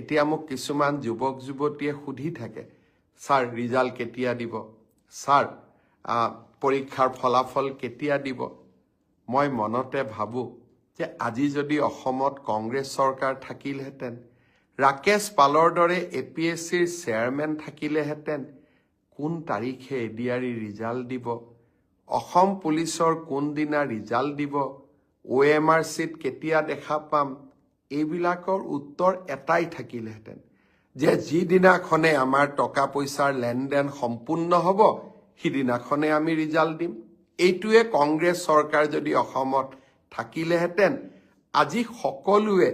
এতিয়া মোক কিছুমান যুৱক যুৱতীয়ে সুধি থাকে ছাৰ ৰিজাল্ট কেতিয়া দিব? ছাৰ পৰীক্ষাৰ ফলাফল কেতিয়া দিব? মই মনতে ভাবোঁ যে আজি যদি অসমত কংগ্ৰেছ চৰকাৰ থাকিলহেঁতেন ৰাকেশ পালৰ দৰে A P S sir chairman থাকিলেহেঁতেন কোন তাৰিখে এডিআৰি ৰিজাল্ট দিব? অসম পুলিচৰ কোনদিনা ৰিজাল্ট দিব? অ' এম আৰ চিত কেতিয়া দেখা পাম? এইবিলাকৰ উত্তৰ এটাই থাকিলহেঁতেন যে যিদিনাখনে আমাৰ টকা পইচাৰ লেনদেন সম্পূৰ্ণ হ'ব সিদিনাখনে আমি ৰিজাল্ট দিম। এইটোৱে কংগ্ৰেছ চৰকাৰ যদি অসমত থাকিলেহেঁতেন আজি সকলোৱে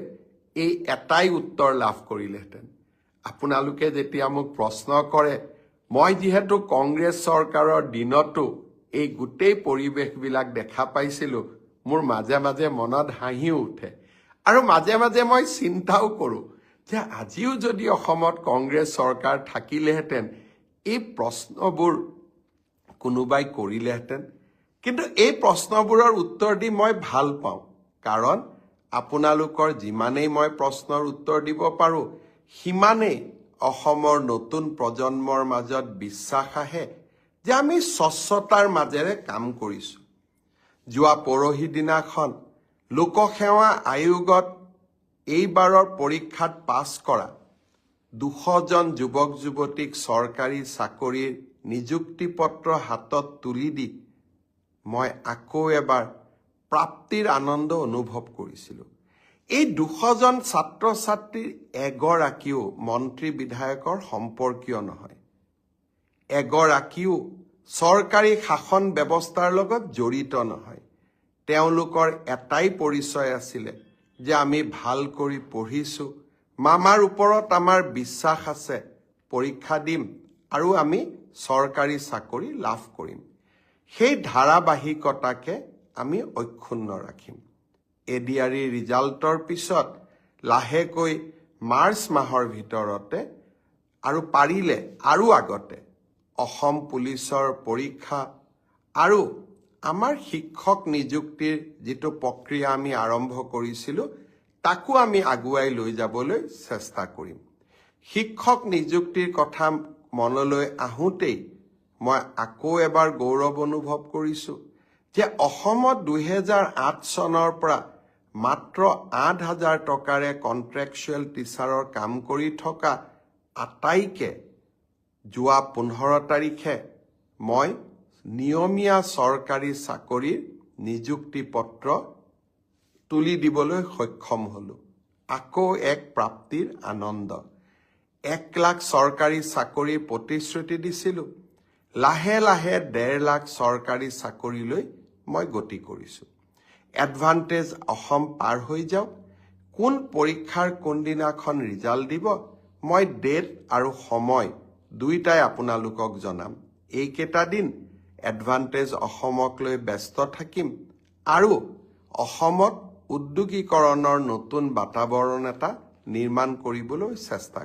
এই এটাই উত্তৰ লাভ কৰিলেহেঁতেন। আপোনালোকে যেতিয়া মোক প্ৰশ্ন কৰে মই যিহেতু কংগ্ৰেছ চৰকাৰৰ দিনতো এই গোটেই পৰিৱেশবিলাক দেখা পাইছিলোঁ মোৰ মাজে মাজে মনত হাঁহিও উঠে। আৰু মাজে মাজে মই চিন্তাও কৰোঁ যে আজিও যদি অসমত কংগ্ৰেছ চৰকাৰ থাকিলেহেঁতেন এই প্ৰশ্নবোৰ কোনোবাই কৰিলেহেঁতেন। কিন্তু এই প্ৰশ্নবোৰৰ উত্তৰ দি মই ভাল পাওঁ। কাৰণ আপোনালোকৰ যিমানেই মই প্ৰশ্নৰ উত্তৰ দিব পাৰোঁ সিমানেই অসমৰ নতুন প্ৰজন্মৰ মাজত বিশ্বাস আহে যে আমি স্বচ্ছতাৰ মাজেৰে কাম কৰিছোঁ। যোৱা পৰহি দিনাখন লোকসেৱা আয়োগত এইবাৰৰ পৰীক্ষাত পাছ কৰা দুশজন যুৱক যুৱতীক চৰকাৰী চাকৰিৰ নিযুক্তি পত্ৰ হাতত তুলি দি মই আকৌ এবাৰ প্ৰাপ্তিৰ আনন্দ অনুভৱ কৰিছিলোঁ। এই দুশজন ছাত্ৰ ছাত্ৰীৰ এগৰাকীও মন্ত্ৰী বিধায়কৰ সম্পৰ্কীয় নহয়। এগৰাকীও চৰকাৰী শাসন ব্যৱস্থাৰ লগত জড়িত নহয়। তেওঁলোকৰ এটাই পৰিচয় আছিলে যে আমি ভাল কৰি পঢ়িছোঁ। মামাৰ ওপৰত আমাৰ বিশ্বাস আছে পৰীক্ষা দিম আৰু আমি চৰকাৰী চাকৰি লাভ কৰিম। সেই ধাৰাবাহিকতাকে আমি অক্ষুণ্ণ ৰাখিম। এডিআৰি ৰিজাল্টৰ পিছত লাহেকৈ মাৰ্চ মাহৰ ভিতৰতে আৰু পাৰিলে আৰু আগতে অসম পুলিচৰ পৰীক্ষা আৰু আমাৰ শিক্ষক নিযুক্তিৰ যিটো প্ৰক্ৰিয়া আমি আৰম্ভ কৰিছিলোঁ তাকো আমি আগুৱাই লৈ যাবলৈ চেষ্টা কৰিম। শিক্ষক নিযুক্তিৰ কথা মনলৈ আহোঁতেই মই আকৌ এবাৰ গৌৰৱ অনুভৱ কৰিছোঁ যে অসমত দুহেজাৰ আঠ চনৰ পৰা মাত্ৰ আঠ হাজাৰ টকাৰে কণ্ট্ৰেকচুৱেল টিচাৰৰ কাম কৰি থকা আটাইকে যোৱা পোন্ধৰ তাৰিখে মই নিয়মীয়া চৰকাৰী চাকৰিৰ নিযুক্তি পত্ৰ তুলি দিবলৈ সক্ষম হ'লোঁ। আকৌ এক প্ৰাপ্তিৰ আনন্দ। এক লাখ চৰকাৰী চাকৰিৰ প্ৰতিশ্ৰুতি দিছিলোঁ। লাহে লাহে ডেৰ লাখ চৰকাৰী চাকৰিলৈ মই গতি কৰিছোঁ। এডভান্টেজ অসম পাৰ হৈ যাওক। কোন পৰীক্ষাৰ কোনদিনাখন ৰিজাল্ট দিব মই ডেট আৰু সময় দুইটাই আপোনালোকক জনাম। এইকেইটা দিন এডভান্টেজ অসমক লৈ ব্যস্ত থাকিম আৰু অসমত উদ্যোগীকৰণৰ নতুন বাতাবৰণ এটা নিৰ্মাণ কৰিবলৈ চেষ্টা